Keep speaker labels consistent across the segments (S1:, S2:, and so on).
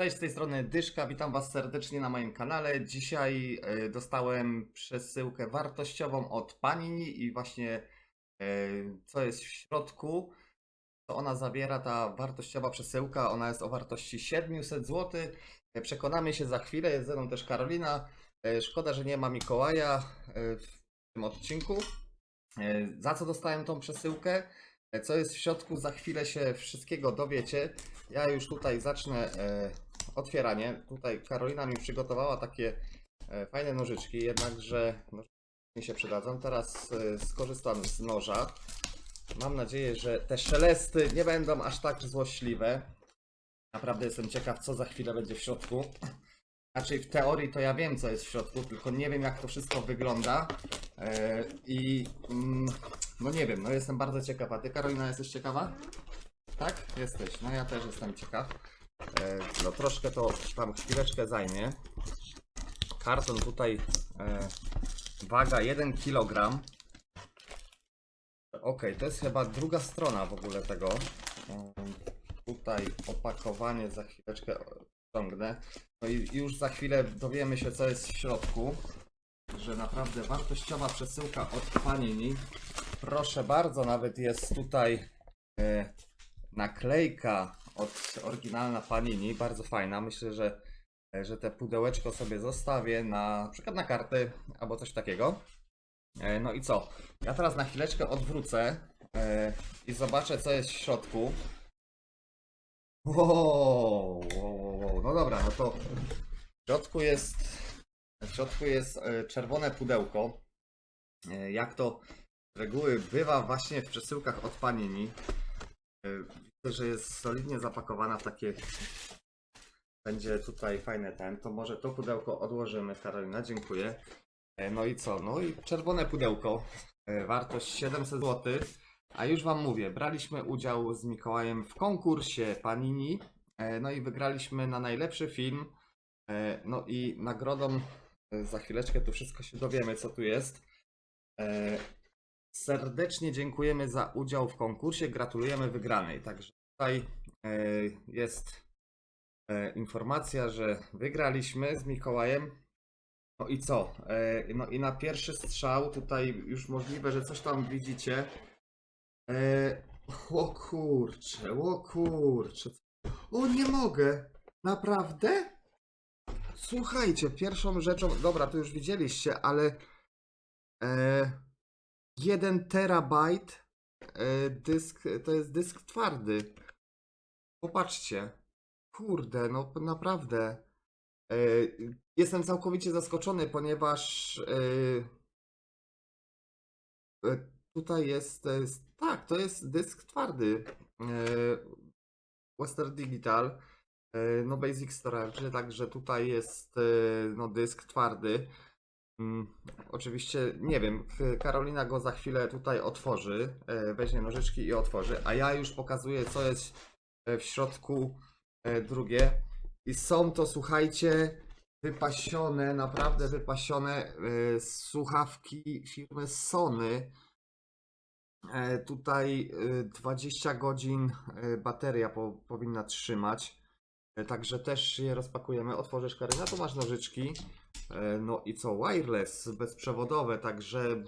S1: Cześć, z tej strony Dyszka, witam Was serdecznie na moim kanale. Dzisiaj e, dostałem przesyłkę wartościową od Panini i właśnie e, co jest w środku, co ona zawiera, ta wartościowa przesyłka, ona jest o wartości 700 zł. E, Przekonamy się za chwilę, jest ze mną też Karolina. Szkoda, że nie ma Mikołaja w tym odcinku. Za co dostałem tą przesyłkę? Co jest w środku, za chwilę się wszystkiego dowiecie. Ja już tutaj zacznę otwieranie. Tutaj Karolina mi przygotowała takie e, fajne nożyczki, jednakże mi się przydadzą. Teraz e, skorzystam z noża. Mam nadzieję, że te szelesty nie będą aż tak złośliwe. Naprawdę jestem ciekaw, co za chwilę będzie w środku. Znaczy w teorii to ja wiem, co jest w środku, tylko nie wiem, jak to wszystko wygląda. E, I mm, no nie wiem, no jestem bardzo ciekaw. A ty, Karolina, jesteś ciekawa? Tak? Jesteś. No ja też jestem ciekaw. E, No troszkę to tam chwileczkę zajmie. Karton tutaj e, waga 1 kg. Ok, to jest chyba druga strona w ogóle tego. Mm, Tutaj opakowanie za chwileczkę ściągnę. No i już za chwilę dowiemy się co jest w środku. Że naprawdę wartościowa przesyłka od Panini. Proszę bardzo, nawet jest tutaj e, naklejka od oryginalna Panini, bardzo fajna. Myślę, że, że te pudełeczko sobie zostawię na, na przykład na karty albo coś takiego. E, No i co? Ja teraz na chwileczkę odwrócę e, i zobaczę co jest w środku. Wow, wow, wow. No dobra, no to w środku jest w środku jest e, czerwone pudełko. Jak to z reguły bywa właśnie w przesyłkach od Panini. Widzę, że jest solidnie zapakowana w takie. Będzie tutaj fajne ten. To może to pudełko odłożymy, Karolina, dziękuję. E, No i co? No i czerwone pudełko. e, Wartość 700 zł. A już Wam mówię, braliśmy udział z Mikołajem w konkursie Panini. e, No i wygraliśmy na najlepszy film. No i nagrodą za chwileczkę tu wszystko się dowiemy, co tu jest. Serdecznie dziękujemy za udział w konkursie, gratulujemy wygranej. Także tutaj e, jest e, informacja, że wygraliśmy z Mikołajem. No i co? E, No i na pierwszy strzał tutaj już możliwe, że coś tam widzicie. O kurcze, o kurcze. O nie mogę. Naprawdę? Słuchajcie, pierwszą rzeczą, dobra, to już widzieliście, ale 1 terabajt e, dysk, to jest dysk twardy. Popatrzcie. Kurde, no naprawdę. E, jestem całkowicie zaskoczony, ponieważ e, tutaj jest, jest, tak, to jest dysk twardy. Western Digital. No Basic Storage, także tutaj jest no, dysk twardy. Mm, Oczywiście nie wiem, Karolina go za chwilę tutaj otworzy, e, weźmie nożyczki i otworzy, a ja już pokazuję co jest e, w środku e, drugie. I są to, słuchajcie, wypasione, naprawdę wypasione słuchawki firmy Sony. Tutaj e, 20 godzin bateria po, powinna trzymać. Także też je rozpakujemy. Otworzysz Karolina, tu masz nożyczki. E, No i co? Wireless, bezprzewodowe, także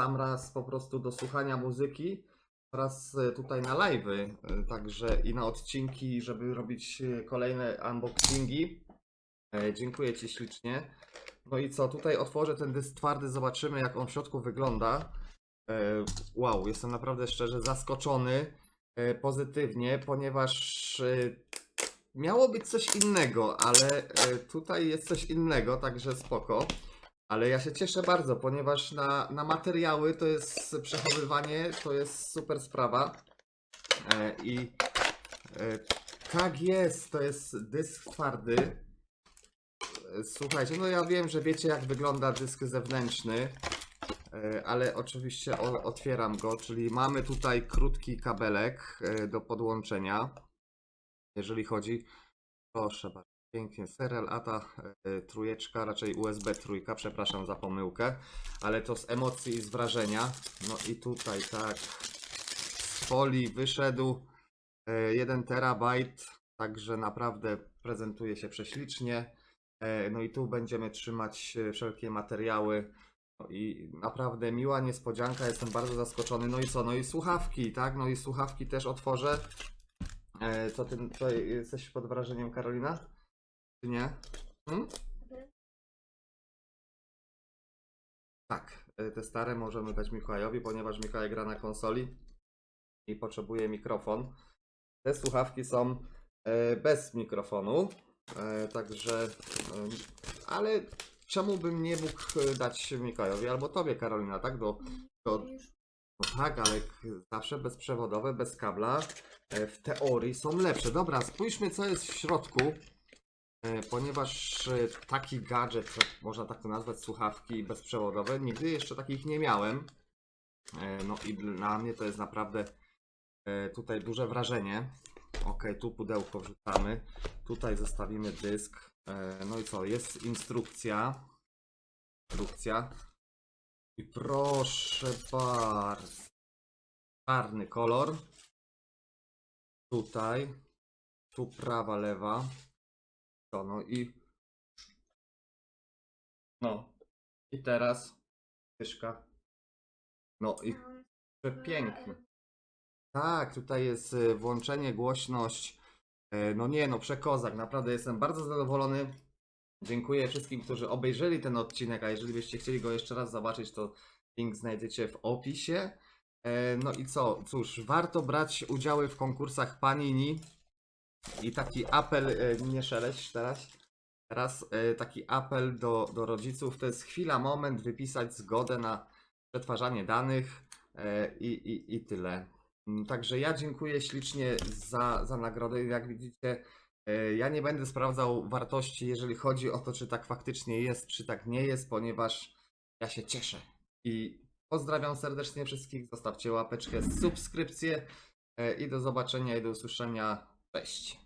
S1: sam raz po prostu do słuchania muzyki oraz e, tutaj na live'y, e, także i na odcinki, żeby robić kolejne unboxingi. Dziękuję Ci ślicznie. No i co? Tutaj otworzę ten dysk twardy, zobaczymy jak on w środku wygląda. Wow, jestem naprawdę szczerze zaskoczony pozytywnie, ponieważ Miało być coś innego, ale e, tutaj jest coś innego, także spoko. Ale ja się cieszę bardzo, ponieważ na, na materiały to jest przechowywanie, to jest super sprawa. E, I e, tak jest, to jest dysk twardy. Słuchajcie, no ja wiem, że wiecie jak wygląda dysk zewnętrzny, ale oczywiście otwieram go, czyli mamy tutaj krótki kabelek do podłączenia jeżeli chodzi. Proszę bardzo, pięknie. Serial ATA e, trójeczka, raczej USB trójka, przepraszam za pomyłkę, ale to z emocji i z wrażenia. No i tutaj tak, z folii wyszedł e, 1 terabajt Także naprawdę prezentuje się prześlicznie. E, No i tu będziemy trzymać e, wszelkie materiały. No i naprawdę miła niespodzianka, jestem bardzo zaskoczony. No i co? No i słuchawki, tak? No i słuchawki też otworzę. E, Co ty, to jesteś pod wrażeniem, Karolina? Czy nie? Hmm? Tak, e, te stare możemy dać Mikołajowi, ponieważ Mikołaj gra na konsoli i potrzebuje mikrofon. Te słuchawki są e, bez mikrofonu, e, także, e, ale czemu bym nie mógł dać Mikołajowi albo tobie, Karolina, tak? Do, do, no tak, ale zawsze bezprzewodowe, bez kabla. E, W teorii są lepsze. Dobra, spójrzmy co jest w środku. e, Ponieważ e, taki gadżet, można tak to nazwać, słuchawki bezprzewodowe, nigdy jeszcze takich nie miałem. No i dla mnie to jest naprawdę tutaj duże wrażenie. Ok, tu pudełko wrzucamy. Tutaj zostawimy dysk. No i co? Jest instrukcja. Instrukcja. I proszę bardzo. Czarny kolor. Tutaj. Tu prawa, lewa. To no i. No. I teraz. Myszka. No i przepięknie. Tak, tutaj jest y, włączenie, głośność. E, No nie, no przekozak. Naprawdę jestem bardzo zadowolony. Dziękuję wszystkim, którzy obejrzeli ten odcinek, a jeżeli byście chcieli go jeszcze raz zobaczyć, to link znajdziecie w opisie. E, No i co? Cóż, warto brać udziały w konkursach Panini. I taki apel, e, nie szeleść teraz. Teraz e, taki apel do, do rodziców. To jest chwila, moment, wypisać zgodę na przetwarzanie danych i, i, i tyle. Mm, Także ja dziękuję ślicznie za, za nagrodę. Jak widzicie, ja nie będę sprawdzał wartości, jeżeli chodzi o to, czy tak faktycznie jest, czy tak nie jest, ponieważ ja się cieszę. I pozdrawiam serdecznie wszystkich. Zostawcie łapeczkę, subskrypcję e, i do zobaczenia i do usłyszenia. Cześć.